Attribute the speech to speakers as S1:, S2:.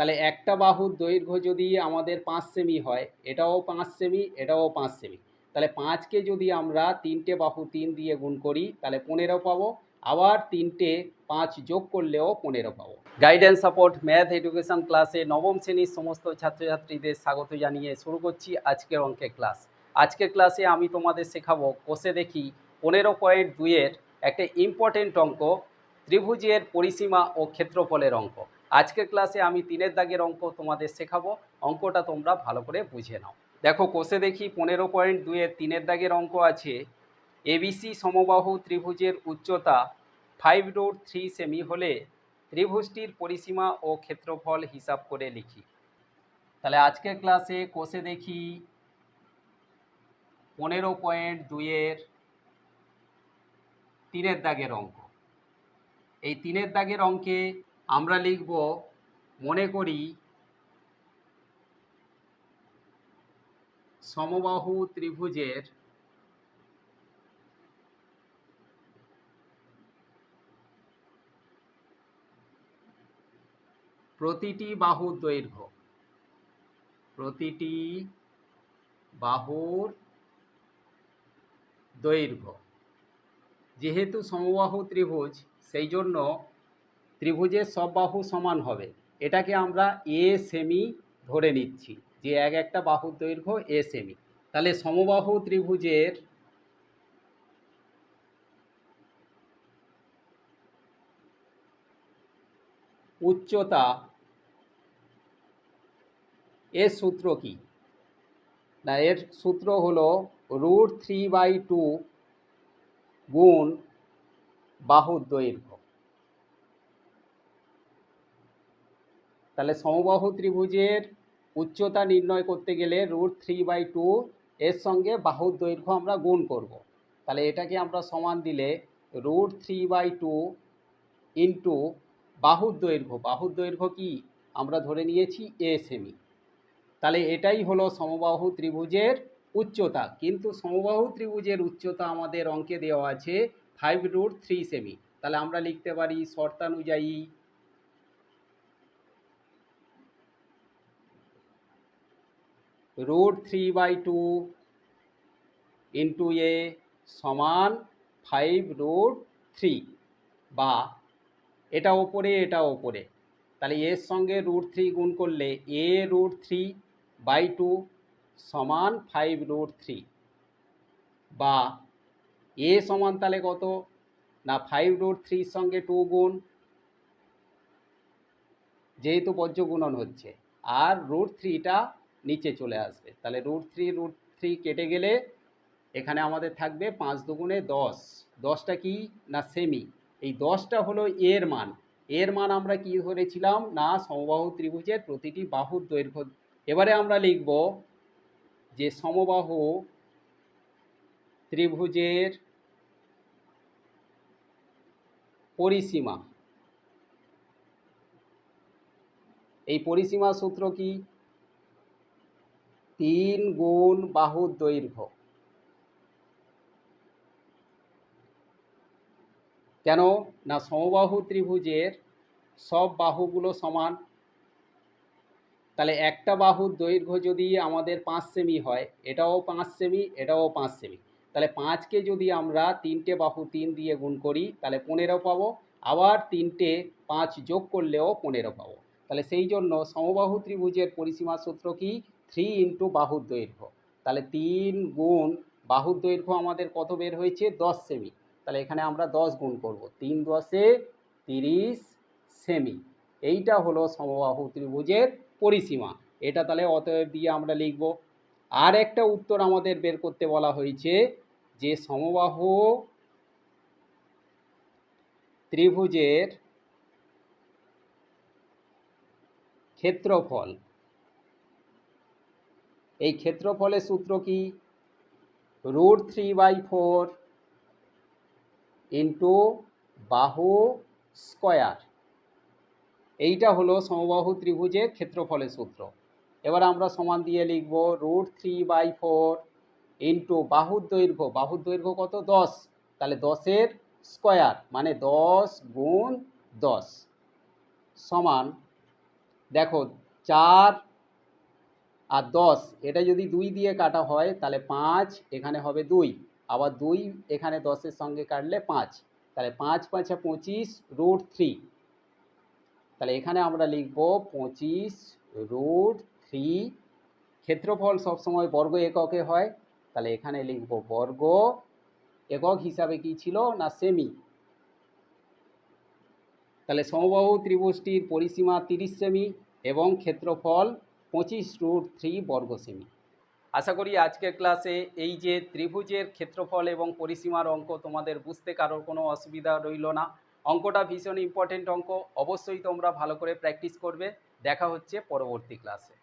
S1: তাহলে একটা বাহুর দৈর্ঘ্য যদি আমাদের পাঁচ সেমি হয়, এটাও পাঁচ সেমি, এটাও পাঁচ সেমি। তাহলে পাঁচকে যদি আমরা তিনটে বাহু তিন দিয়ে গুণ করি, তাহলে পনেরো পাবো। আবার তিনটে পাঁচ যোগ করলেও পনেরো পাবো। গাইডেন্স সাপোর্ট ম্যাথ এডুকেশন ক্লাসে নবম শ্রেণির সমস্ত ছাত্রছাত্রীদের স্বাগত জানিয়ে শুরু করছি আজকের অঙ্কের ক্লাস আজকের ক্লাসে আমি তোমাদের শেখাবো কোষে দেখি পনেরো পয়েন্ট দুইয়ের একটা ইম্পর্টেন্ট অঙ্ক, ত্রিভুজের পরিসীমা ও ক্ষেত্রফলের অঙ্ক। আজকের ক্লাসে আমি তিনের দাগের অঙ্ক তোমাদের শেখাবো। অঙ্কটা তোমরা ভালো করে বুঝে নাও। দেখো কোষে দেখি পনেরো পয়েন্ট দুইয়ের তিনের দাগের অঙ্ক আছে। এবিসি সমবাহু ত্রিভুজের উচ্চতা ফাইভ রোড থ্রি সেমি হলে ত্রিভুজটির পরিসীমা ও ক্ষেত্রফল হিসাব করে লিখি। তাহলে আজকের ক্লাসে কোষে দেখি পনেরো পয়েন্ট দুইয়ের তিনের দাগের অঙ্ক। এই তিনের দাগের অঙ্কে আমরা লিখব, মনে করি, সমবাহু ত্রিভুজের প্রতিটি বাহুর দৈর্ঘ্য। প্রতিটি বাহুর দৈর্ঘ্য। যেহেতু সমবাহু ত্রিভুজ, সেই জন্য ত্রিভুজের সব বাহু সমান হবে। এটাকে আমরা এ সেমি ধরে নিচ্ছি, যে এক একটা বাহুর দৈর্ঘ্য এ সেমি তাহলে সমবাহু ত্রিভুজের উচ্চতা এর সূত্র কি? না, এর সূত্র হলো রুট থ্রি বাই টু গুণ বাহুর দৈর্ঘ্য। তাহলে সমবাহু ত্রিভুজের উচ্চতা নির্ণয় করতে গেলে রুট থ্রি বাই টু এর সঙ্গে বাহুর দৈর্ঘ্য আমরা গুণ করব। তাহলে এটাকে আমরা সমান দিলে root three by two into বাহুর দৈর্ঘ্য বাহুর দৈর্ঘ্য কি? আমরা ধরে নিয়েছি এ সেমি তাহলে এটাই হলো সমবাহু ত্রিভুজের উচ্চতা। কিন্তু সমবাহু ত্রিভুজের উচ্চতা আমাদের অঙ্কে দেওয়া আছে ফাইভ রুট থ্রি সেমি তাহলে আমরা লিখতে পারি শর্তানুযায়ী root three by two into A সমান ফাইভ রুট থ্রি বা এটা ওপরে এটা ওপরে। তাহলে এর সঙ্গে রুট থ্রি গুণ করলে A root three by two সমান ফাইভ রুট থ্রি বা এ সমান তাহলে কত? না ফাইভ রুট থ্রির সঙ্গে টু গুণ। যেহেতু বজ্র গুণন হচ্ছে, আর রুট থ্রিটা নিচে চলে আসবে। তাহলে রুট থ্রি রুট থ্রি কেটে গেলে এখানে আমাদের থাকবে পাঁচ দুগুণে দশ। দশটা কি না সেমি এই দশটা হলো এর মান। এর মান আমরা কি ধরেছিলাম? না, সমবাহু ত্রিভুজের প্রতিটি বাহুর দৈর্ঘ্য। এবারে আমরা লিখব যে সমবাহু ত্রিভুজের পরিসীমা। এই পরিসীমা সূত্র কি? তিন গুণ বাহুর দৈর্ঘ্য। কেন? না সমবাহু ত্রিভুজের সব বাহুগুলো সমান। তাহলে একটা বাহুর দৈর্ঘ্য যদি আমাদের পাঁচ সেমি হয়, এটাও পাঁচ সেমি, এটাও পাঁচ সেমি। তাহলে পাঁচকে যদি আমরা তিনটে বাহু তিন দিয়ে গুণ করি, তাহলে পনেরো পাবো। আবার তিনটে পাঁচ যোগ করলেও পনেরো পাবো। তাহলে সেই জন্য সমবাহু ত্রিভুজের পরিসীমা সূত্র কি? থ্রি ইন্টু বাহুর দৈর্ঘ্য। তাহলে তিন গুণ বাহুর দৈর্ঘ্য আমাদের কত বের হয়েছে? দশ সেমি। তাহলে এখানে আমরা দশ গুণ করব। তিন দশে তিরিশ সেমি। এইটা হলো সমবাহু ত্রিভুজের পরিসীমা। এটা তাহলে অতএব দিয়ে আমরা লিখব। আর একটা উত্তর আমাদের বের করতে বলা হয়েছে যে সমবাহু ত্রিভুজের ক্ষেত্রফল এই ক্ষেত্রফলের সূত্র কি? Root three by four into বাহু স্কয়ার। এইটা হলো সমবাহু ত্রিভুজের ক্ষেত্রফলের সূত্র। এবার আমরা সমান দিয়ে লিখব root three by four into বাহুর দৈর্ঘ্য। বাহুর দৈর্ঘ্য কত? দশ। তাহলে দশের স্কয়ার মানে দশ গুণ দশ। সমান, দেখো, চার আর দশ, এটা যদি দুই দিয়ে কাটা হয়, তাহলে পাঁচ, এখানে হবে দুই। আবার দুই এখানে দশের সঙ্গে কাটলে পাঁচ। তাহলে পাঁচ পাঁচে পঁচিশ, রুট থ্রি। তাহলে এখানে আমরা লিখব পঁচিশ, রুট থ্রি। ক্ষেত্রফল সবসময় বর্গ এককে হয়। তাহলে এখানে লিখব বর্গ একক হিসাবে কি ছিল না সেমি তাহলে সমবাহু ত্রিভুজটির পরিসীমা তিরিশ সেমি এবং ক্ষেত্রফল পঁচিশ রুট থ্রি বর্গ সেমি আশা করি আজকের ক্লাসে এই যে ত্রিভুজের ক্ষেত্রফল এবং পরিসীমার অঙ্ক তোমাদের বুঝতে কারোর কোনো অসুবিধা রইল না। অঙ্কটা ভীষণ ইম্পর্টেন্ট অঙ্ক, অবশ্যই তোমরা ভালো করে প্র্যাকটিস করবে। দেখা হচ্ছে পরবর্তী ক্লাসে।